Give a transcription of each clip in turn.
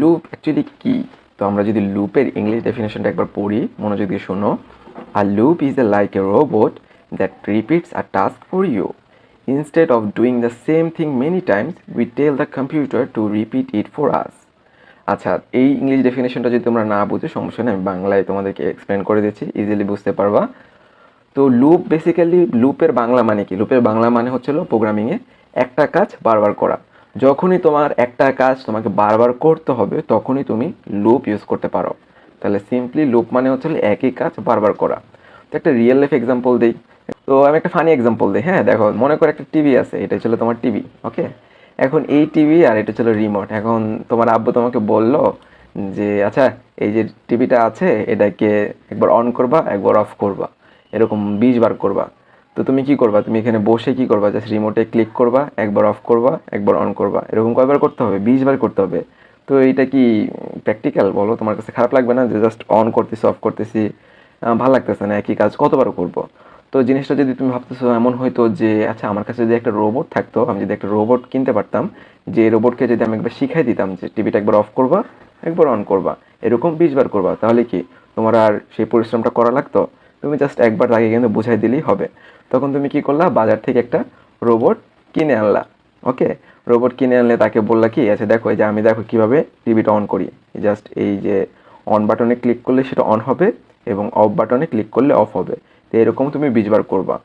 Loop actually কি? তো আমরা যদি লুপের ইংলিশ ডেফিনেশনটা একবার পড়ি, মনোযোগ দিয়ে শোনো। আর loop is a like a robot that repeats a task for you instead of doing the same thing many times we tell the computer to repeat it for us আচ্ছা এই ইংলিশ ডেফিনেশনটা যদি তোমরা না বুঝো, সমস্যা নেই, আমি বাংলায় তোমাদেরকে এক্সপ্লেন করে দিচ্ছি ইজিলি বুঝতে পারবা। তো লুপ বেসিক্যালি লুপের বাংলা মানে কি? লুপের বাংলা মানে হচ্ছিল প্রোগ্রামিংয়ে একটা কাজ বারবার করা। যখনই তোমার একটা কাজ তোমাকে বারবার করতে হবে, তখনই তুমি লুপ ইউজ করতে পারো। তাহলে সিম্পলি লুপ মানে হচ্ছে একই কাজ বারবার করা। তো একটা রিয়েল লাইফ এক্সাম্পল দিই। তো আমি একটা ফানি এক্সাম্পল দিই। হ্যাঁ দেখো, মনে করো একটা টিভি আছে, এটা ছিল তোমার টিভি ওকে এখন এই টিভি আর এটা ছিল রিমোট এখন তোমার আব্বু তোমাকে বলল যে আচ্ছা এই যে টিভিটা আছে, এটাকে একবার অন করবা, একবার অফ করবা। এরকম বিশ বার করবা। তো তুমি কি করবা? তুমি এখানে বসে কি করবা? জাস্ট রিমোটে ক্লিক করবা, একবার অফ করবা, একবার অন করবা। এরকম কয়বার করতে হবে? বিশ বার করতে হবে। তো এইটা কি প্র্যাকটিক্যাল বলো? তোমার কাছে খারাপ লাগবে না যে জাস্ট অন করতেছি অফ করতেছি? ভালো লাগতেছে না, একই কাজ কতবার করব? তো জিনিসটা যদি তুমি ভাবতেছো এমন হয়তো যে আচ্ছা আমার কাছে যদি একটা রোবট থাকতো, আমি যদি একটা রোবট কিনতে পারতাম, যে রোবটকে যদি আমি একবার শিখাই দিতাম যে টিভিটা একবার অফ করবা, একবার অন করবা, এরকম বিশ বার করবা, তাহলে কি? তোমার আর সেই পরিশ্রমটা করা লাগতো? তুমি জাস্ট একবার তাকে কিন্তু বুঝাই দিলেই হবে। তখন তুমি কি করলা? বাজার থেকে একটা রোবট কিনে আনলা। ওকে রোবট কিনে আনলে তাকে বললা কি আচ্ছা দেখো যে আমি দেখো কীভাবে টিভিটা অন করি। জাস্ট এই যে অন বাটনে ক্লিক করলে সেটা অন হবে এবং অফ বাটনে ক্লিক করলে অফ হবে। তো এরকম তুমি বিশবার করবা।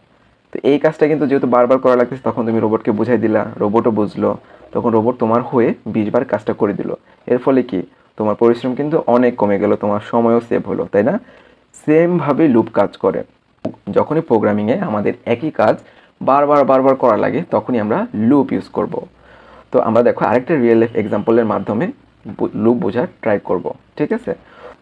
তো এই কাজটা কিন্তু যেহেতু বারবার করা লাগতেছে, তখন তুমি রোবটকে বুঝাই দিলা রোবটও বুঝলো। তখন রোবট তোমার হয়ে বিশবার কাজটা করে দিল। এর ফলে কি? তোমার পরিশ্রম কিন্তু অনেক কমে গেল, তোমার সময়ও সেভ হলো, তাই না? সেমভাবে লুপ কাজ করে। যখনই প্রোগ্রামিংয়ে আমাদের একই কাজ বারবার বারবার করা লাগে, তখনই আমরা লুপ ইউজ করব। তো আমরা দেখো আরেকটা রিয়েল লাইফ এক্সাম্পলের মাধ্যমে লুপ বোঝার ট্রাই করব, ঠিক আছে?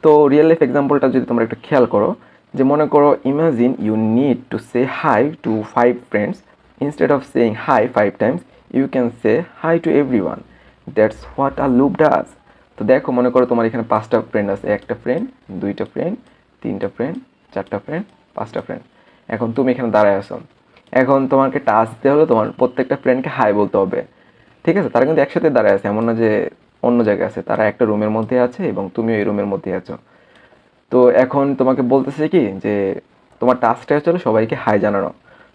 তো রিয়েল লাইফ এক্সাম্পলটা যদি তোমরা একটু খেয়াল করো, যে মনে করো imagine you need to say hi to five friends instead of saying hi five times you can say hi to everyone that's what our loop does তো দেখো, মনে করো তোমার এখানে পাঁচটা ফ্রেন্ড আছে, একটা ফ্রেন্ড দুইটা ফ্রেন্ড তিনটা ফ্রেন্ড চারটা ফ্রেন্ড পাঁচটা ফ্রেন্ড এখন তুমি এখানে দাঁড়ায় আসো এখন তোমাকে টাচ দিতে হলে তোমার প্রত্যেকটা ফ্রেন্ডকে হাই বলতে হবে। ঠিক আছে? তারা কিন্তু একসাথে দাঁড়ায় আছে, এমন না যে অন্য জায়গায় আছে। তারা একটা রুমের মধ্যে আছে এবং তুমিও এই রুমের মধ্যে আছো। তো এখন তোমাকে বলতেছে কি যে, তোমার টাস্কটা হচ্ছে সবাইকে হাই জানানো।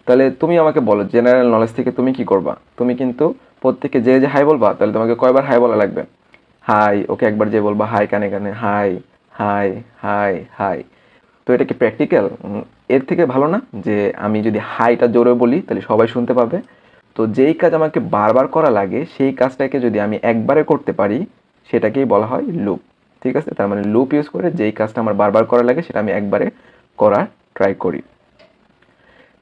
তাহলে তুমি আমাকে বলো জেনারেল নলেজ থেকে তুমি কি করবা? তুমি কিন্তু প্রত্যেকে যে যে হাই বলবা, তাহলে তোমাকে কয়বার হাই বলা লাগবে? হাই ওকে একবার যে বলবা হাই কানে কানে হাই হাই হাই হাই তো এটা কি প্র্যাকটিক্যাল এর থেকে ভালো না যে আমি যদি হাইটা জোরে বলি, তাহলে সবাই শুনতে পাবে। তো যেই কাজ আমাকে বারবার করা লাগে, সেই কাজটাকে যদি আমি একবারে করতে পারি, সেটাকেই বলা হয় লুপ ঠিক আছে? তার মানে লুপ ইউজ করে যেই কাজটা আমার বারবার করা লাগে, সেটা আমি একবারে করার ট্রাই করি,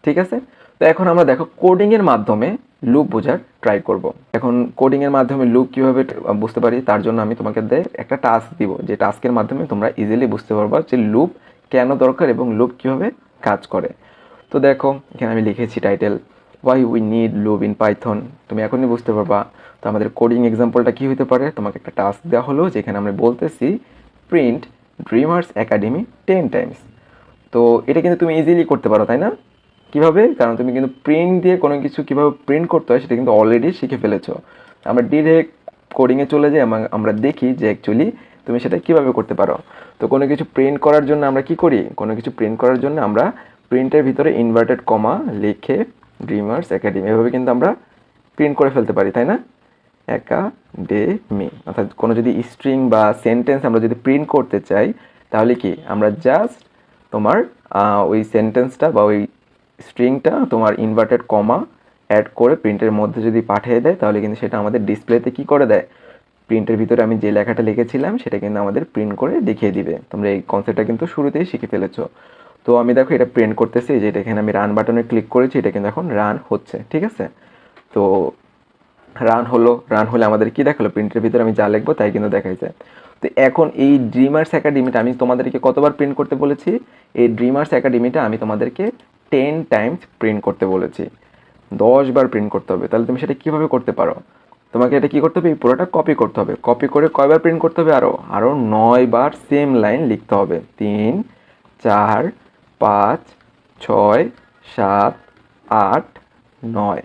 ঠিক আছে? তো এখন আমরা দেখো কোডিংয়ের মাধ্যমে লুপ বোঝার ট্রাই করব। এখন কোডিংয়ের মাধ্যমে লুপ কীভাবে বুঝতে পারি, তার জন্য আমি তোমাকে দে একটা টাস্ক দিব, যে টাস্কের মাধ্যমে তোমরা ইজিলি বুঝতে পারবা যে লুপ কেন দরকার এবং লুপ কীভাবে কাজ করে। তো দেখো, এখানে আমি লিখেছি title why we need loop in Python তুমি এখনই বুঝতে পারবা। তো আমাদের কোডিং এক্সাম্পলটা কী হতে পারে? তোমাকে একটা টাস্ক দেওয়া হলো, যেখানে আমরা বলতেছি print dreamers academy ten times তো এটা কিন্তু তুমি ইজিলি করতে পারো, তাই না? কীভাবে? কারণ তুমি কিন্তু প্রিন্ট দিয়ে কোনো কিছু কীভাবে প্রিন্ট করতে হয় সেটা কিন্তু অলরেডি শিখে ফেলেছো। আমরা ডিরেক্ট কোডিংয়ে চলে যাই, আমরা দেখি যে অ্যাকচুয়ালি তুমি সেটা কীভাবে করতে পারো। তো কোনো কিছু প্রিন্ট করার জন্য আমরা কি করি? কোনো কিছু প্রিন্ট করার জন্য আমরা প্রিন্টের ভিতরে ইনভার্টেড কমা লিখে ড্রিমার্স একাডেমি এভাবে কিন্তু আমরা প্রিন্ট করে ফেলতে পারি, তাই না? একাডেমি অর্থাৎ কোনো যদি স্ট্রিং বা সেন্টেন্স আমরা যদি প্রিন্ট করতে চাই, তাহলে কি? আমরা জাস্ট তোমার ওই সেন্টেন্সটা বা ওই স্ট্রিংটা তোমার ইনভার্টেড কমা অ্যাড করে প্রিন্টের মধ্যে যদি পাঠিয়ে দেয়, তাহলে কিন্তু সেটা আমাদের ডিসপ্লেতে কি করে দেয়? প্রিন্টের ভিতরে আমি যে লেখাটা লিখেছিলাম, সেটা কিন্তু আমাদের প্রিন্ট করে দেখিয়ে দিবে। তোমরা এই কনসেপ্টটা কিন্তু শুরুতেই শিখে ফেলেছো। তো আমি দেখো এটা প্রিন্ট করতেছি যে এটা এখানে আমি রান বাটনে ক্লিক করেছি, এটা কিন্তু এখন রান হচ্ছে, ঠিক আছে? তো রান হলো রান হলে আমাদের কি দেখাল? প্রিন্টের ভিতরে আমি যা লিখব তাই কিন্তু দেখাই যায়। তো এখন এই ড্রিমার্স একাডেমিটা আমি তোমাদেরকে কতবার প্রিন্ট করতে বলেছি? এই ড্রিমার্স একাডেমিটা আমি তোমাদেরকে টেন টাইমস প্রিন্ট করতে বলেছি। দশ বার প্রিন্ট করতে হবে। তাহলে তুমি সেটা কীভাবে করতে পারো? তোমাকে এটা কী করতে হবে? এই পুরোটা কপি করতে হবে। কপি করে কয়বার প্রিন্ট করতে হবে? আরও আরও নয় বার সেম লাইন লিখতে হবে। তিন, চার, পাঁচ, ছয়, সাত, আট, নয়।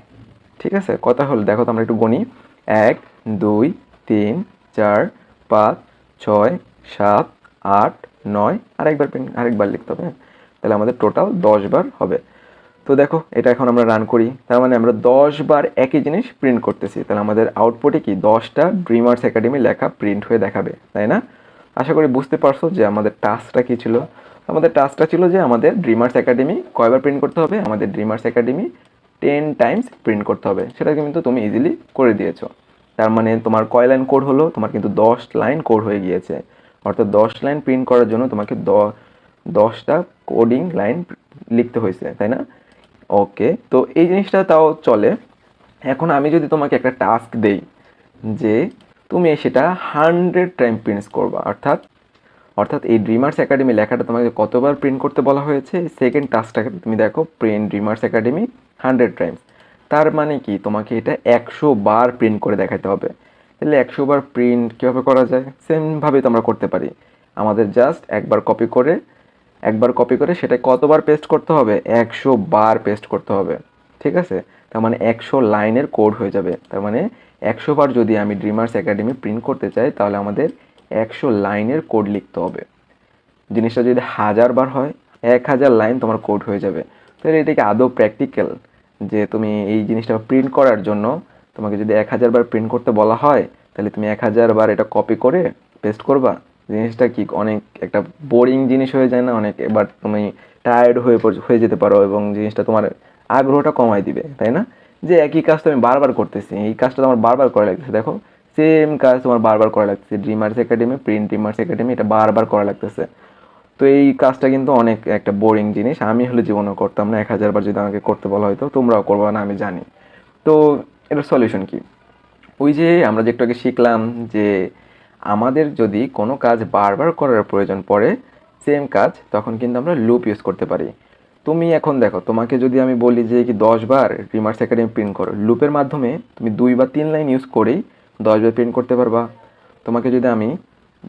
ঠিক আছে? কথা হল, দেখো তো আমরা একটু গণি এক, দুই, তিন, চার, পাঁচ, ছয়, সাত, আট, নয়। আরেকবার প্রিন্ট আরেকবার লিখতে হবে হ্যাঁ? তাহলে আমাদের টোটাল দশ বার হবে। তো দেখো, এটা এখন আমরা রান করি। তার মানে আমরা দশ বার একই জিনিস প্রিন্ট করতেছি। তাহলে আমাদের আউটপুটে কি দশটা ড্রিমার্স একাডেমি লেখা প্রিন্ট হয়ে দেখাবে, তাই না? আশা করি বুঝতে পারছ যে আমাদের টাস্কটা কী ছিল। আমাদের টাস্কটা ছিল যে আমাদের ড্রিমার্স একাডেমি কয়বার প্রিন্ট করতে হবে? আমাদের dreamers academy ten times print করতে হবে। সেটা কিন্তু তুমি ইজিলি করে দিয়েছ। তার মানে তোমার কয় লাইন কোড হলো? তোমার কিন্তু দশ লাইন কোড হয়ে গিয়েছে। অর্থাৎ দশ লাইন প্রিন্ট করার জন্য তোমাকে দশটা কোডিং লাইন লিখতে হয়েছে, তাই না? ওকে তো এই জিনিসটা তাও চলে। এখন আমি যদি তোমাকে একটা টাস্ক দেই, যে তুমি সেটা হান্ড্রেড টাইম প্রিন্টস করবা, অর্থাৎ অর্থাৎ এই ড্রিমার্স একাডেমি লেখাটা তোমাকে কতবার প্রিন্ট করতে বলা হয়েছে? সেকেন্ড টাস্কটাকে তুমি দেখো print dreamers academy hundred times তার মানে কি? তোমাকে এটা একশো বার প্রিন্ট করে দেখাতে হবে। তাহলে একশো বার প্রিন্ট কীভাবে করা যায়? সেমভাবে তো আমরা করতে পারি। আমাদের জাস্ট একবার কপি করে একবার কপি করে সেটা কতবার পেস্ট করতে হবে? একশো বার পেস্ট করতে হবে। ঠিক আছে? তার মানে একশো লাইনের কোড হয়ে যাবে। তার মানে একশো বার যদি আমি ড্রিমার্স একাডেমি প্রিন্ট করতে চাই, তাহলে আমাদের একশো লাইনের কোড লিখতে হবে। জিনিসটা যদি হাজার বার হয়, এক হাজার লাইন তোমার কোড হয়ে যাবে। তাহলে এটাকে আদৌ প্র্যাকটিক্যাল যে তুমি এই জিনিসটা প্রিন্ট করার জন্য তোমাকে যদি এক হাজার বার প্রিন্ট করতে বলা হয়, তাহলে তুমি এক হাজার বার এটা কপি করে পেস্ট করবা। জিনিসটা কি, অনেক একটা বোরিং জিনিস হয়ে যায় না? অনেক, এবার তুমি টায়ার্ড হয়ে হয়ে যেতে পারো এবং জিনিসটা তোমার আগ্রহটা কমাই দিবে, তাই না? যে একই কাজ তো আমি বারবার করতেছি, এই কাজটা তোমার বারবার করা লাগতেছে। দেখো সেম কাজ তোমার বারবার করা লাগতেছে dreamers academy print dreamers academy এটা বারবার করা লাগতেছে। তো এই কাজটা কিন্তু অনেক একটা বোরিং জিনিস। আমি হলে জীবনে করতাম না, এক হাজার বার যদি আমাকে করতে বলা হয়তো, তোমরাও করব না, আমি জানি। তো এটার সলিউশন কি? ওই যে আমরা যে একটু আগে শিখলাম যে আমাদের যদি কোনো কাজ বারবার করার প্রয়োজন পড়ে সেম কাজ, তখন কিন্তু আমরা লুপ ইউজ করতে পারি। তুমি এখন দেখো, তোমাকে যদি আমি বলি যে কি দশ বার রিমার্স একাডেমি প্রিন্ট করো লুপের মাধ্যমে তুমি দুই বা তিন লাইন ইউজ করেই দশ বার প্রিন্ট করতে পারবা। তোমাকে যদি আমি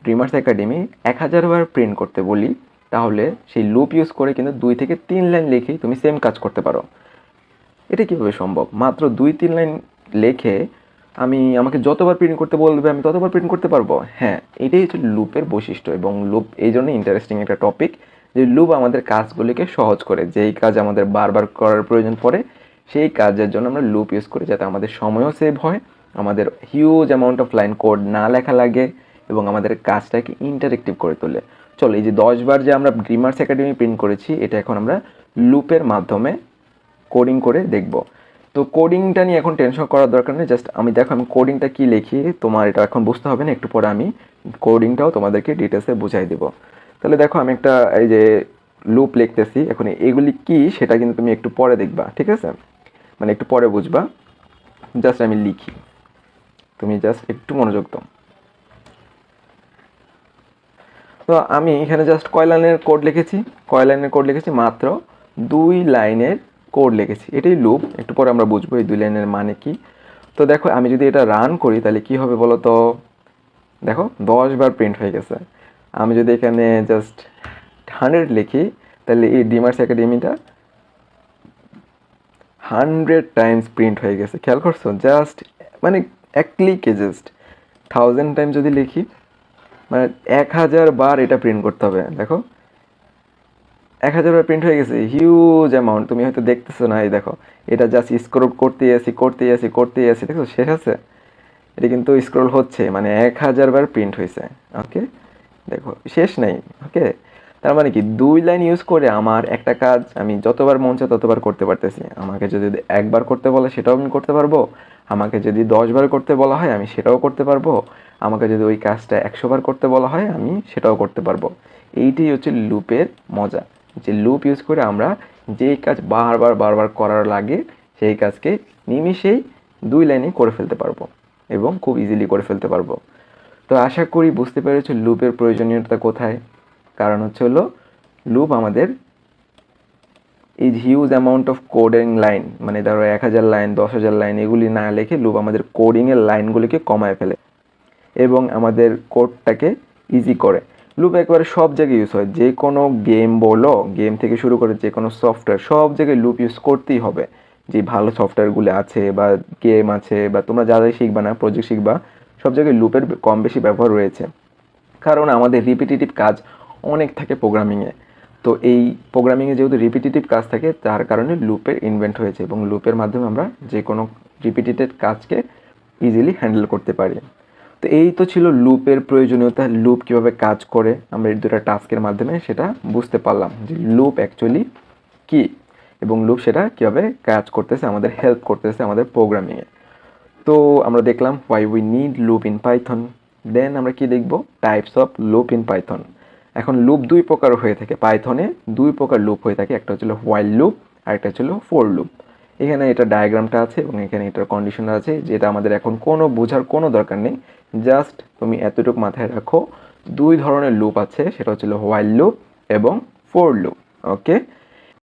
ড্রিমার্স একাডেমি এক হাজার বার প্রিন্ট করতে বলি, তাহলে সেই লুপ ইউজ করে কিন্তু দুই থেকে তিন লাইন লিখেই তুমি সেম কাজ করতে পারো। এটা কীভাবে সম্ভব? মাত্র দুই, তিন লাইন লেখে আমি আমাকে যতবার প্রিন্ট করতে বলবে, আমি ততবার প্রিন্ট করতে পারব? হ্যাঁ এটাই হচ্ছে লুপের বৈশিষ্ট্য এবং লুপ এই জন্য ইন্টারেস্টিং একটা টপিক যে লুপ আমাদের কাজগুলিকে সহজ করে, যেই কাজ আমাদের বারবার করার প্রয়োজন পড়ে, সেই কাজের জন্য আমরা লুপ ইউজ করি যাতে আমাদের সময়ও সেভ হয়, আমাদের huge amount of line code না লেখা লাগে এবং আমাদের কাজটাকে ইন্টারেক্টিভ করে তোলে। চলো, এই যে দশ বার যে আমরা ড্রিমার্স একাডেমি প্রিন্ট করেছি, এটা এখন আমরা লুপের মাধ্যমে কোডিং করে দেখব। তো কোডিংটা নিয়ে এখন টেনশন করার দরকার নেই জাস্ট আমি দেখো, আমি কোডিংটা কি লিখি, তোমার এটা এখন বুঝতে হবে না, একটু পরে আমি কোডিংটাও তোমাদেরকে ডিটেলসে বুঝাই দেবো। তাহলে দেখো, আমি একটা, এই যে লুপ লিখতেছি, এখন এগুলি কি, সেটা কিন্তু তুমি একটু পরে দেখবা, ঠিক আছে? মানে একটু পরে বুঝবা। জাস্ট আমি লিখি। তুমি জাস্ট একটু মনোযোগ দাও। তো আমি এখানে জাস্ট কয় লাইনের কোড লিখেছি? কয় লাইনের কোড লিখেছি? মাত্র দুই লাইনের কোড লিখেছি। এটাই লুপ একটু পরে আমরা বুঝব এই দুই লাইনের মানে কি। তো দেখো, আমি যদি এটা রান করি, তাহলে কি হবে বলো তো দেখো, দশ বার প্রিন্ট হয়ে গেছে। আমি যদি এখানে জাস্ট হান্ড্রেড লিখি, তাহলে এই ডিমার্স একাডেমিটা হান্ড্রেড টাইমস প্রিন্ট হয়ে গেছে। খেয়াল করছ? জাস্ট মানে এক ক্লিকে জাস্ট থাউজেন্ড টাইম যদি লিখি মানে এক হাজার বার এটা প্রিন্ট করতে হবে। দেখো এক হাজার বার প্রিন্ট হয়ে গেছে হিউজ অ্যামাউন্ট তুমি হয়তো দেখতেছো না, এই দেখো, এটা জাস্ট স্ক্রোল করতেই আসি করতেই আসি করতেই আসি দেখো শেষ আছে? এটা কিন্তু স্ক্রোল হচ্ছে মানে এক হাজার বার প্রিন্ট হয়েছে ওকে দেখো, শেষ নেই ওকে তার মানে কি, দুই লাইন ইউজ করে আমার একটা কাজ আমি যতবার মন চায় ততবার করতে পারতেছি। আমাকে যদি একবার করতে বলে সেটাও আমি করতে পারব, আমাকে যদি দশবার করতে বলা হয় আমি সেটাও করতে পারব, আমাকে যদি ওই কাজটা একশো বার করতে বলা হয় আমি সেটাও করতে পারব। এইটাই হচ্ছে লুপের মজা। যে লুপ ইউজ করে আমরা যেই কাজ বারবার বারবার করার লাগে, সেই কাজকে নিমিষেই দুই লাইনে করে ফেলতে পারব এবং খুব ইজিলি করে ফেলতে পারব। তো আশা করি বুঝতে পেরেছ লুপের প্রয়োজনীয়তা কোথায়। কারণ হচ্ছে হলো লুপ আমাদের is huge amount of coding line মানে ধরো এক হাজার লাইন দশ হাজার লাইন এগুলি না লিখে লুপ আমাদের কোডিংয়ের লাইনগুলিকে কমায় ফেলে এবং আমাদের কোডটাকে ইজি করে। লুপ একবারে সব জায়গায় ইউজ হয়। যে কোনো গেম বলো গেম থেকে শুরু করে যে কোনো সফটওয়্যার সব জায়গায় লুপ ইউজ করতেই হবে। যে ভালো সফটওয়্যারগুলো আছে বা গেম আছে বা তোমরা যা যা শিখবা না প্রজেক্ট শিখবা, সব জায়গায় লুপের কম বেশি ব্যবহার রয়েছে। কারণ আমাদের রিপিটেটিভ কাজ অনেক থাকে প্রোগ্রামিংয়ে তো এই প্রোগ্রামিংয়ে যেহেতু রিপিটেটিভ কাজ থাকে, তার কারণে লুপের ইনভেন্ট হয়েছে এবং লুপের মাধ্যমে আমরা যে কোনো রিপিটেটেড কাজকে ইজিলি হ্যান্ডেল করতে পারি। তো এই তো ছিল লুপের প্রয়োজনীয়তা, লুপ কীভাবে কাজ করে, আমরা এই দুটা টাস্কের মাধ্যমে সেটা বুঝতে পারলাম যে লুপ অ্যাকচুয়ালি কি এবং লুপ সেটা কীভাবে কাজ করতেছে, আমাদের হেল্প করতেছে আমাদের প্রোগ্রামিংয়ে তো আমরা দেখলাম why we need loop in Python then আমরা কি দেখব? Types of loop in Python এখন লুপ দুই প্রকার হয়ে থাকে। পাইথনে দুই প্রকার লুপ হয়ে থাকে। একটা হচ্ছিল হোয়াইল লুপ আর একটা হচ্ছিল ফোর লুপ এখানে এটা ডায়াগ্রামটা আছে এবং এখানে এটার কন্ডিশন আছে, যেটা আমাদের এখন কোনো বোঝার কোনো দরকার নেই। জাস্ট তুমি এতটুকু মাথায় রাখো, দুই ধরনের লুপ আছে, সেটা হচ্ছিল হোয়াইল লুপ এবং ফোর লুপ ওকে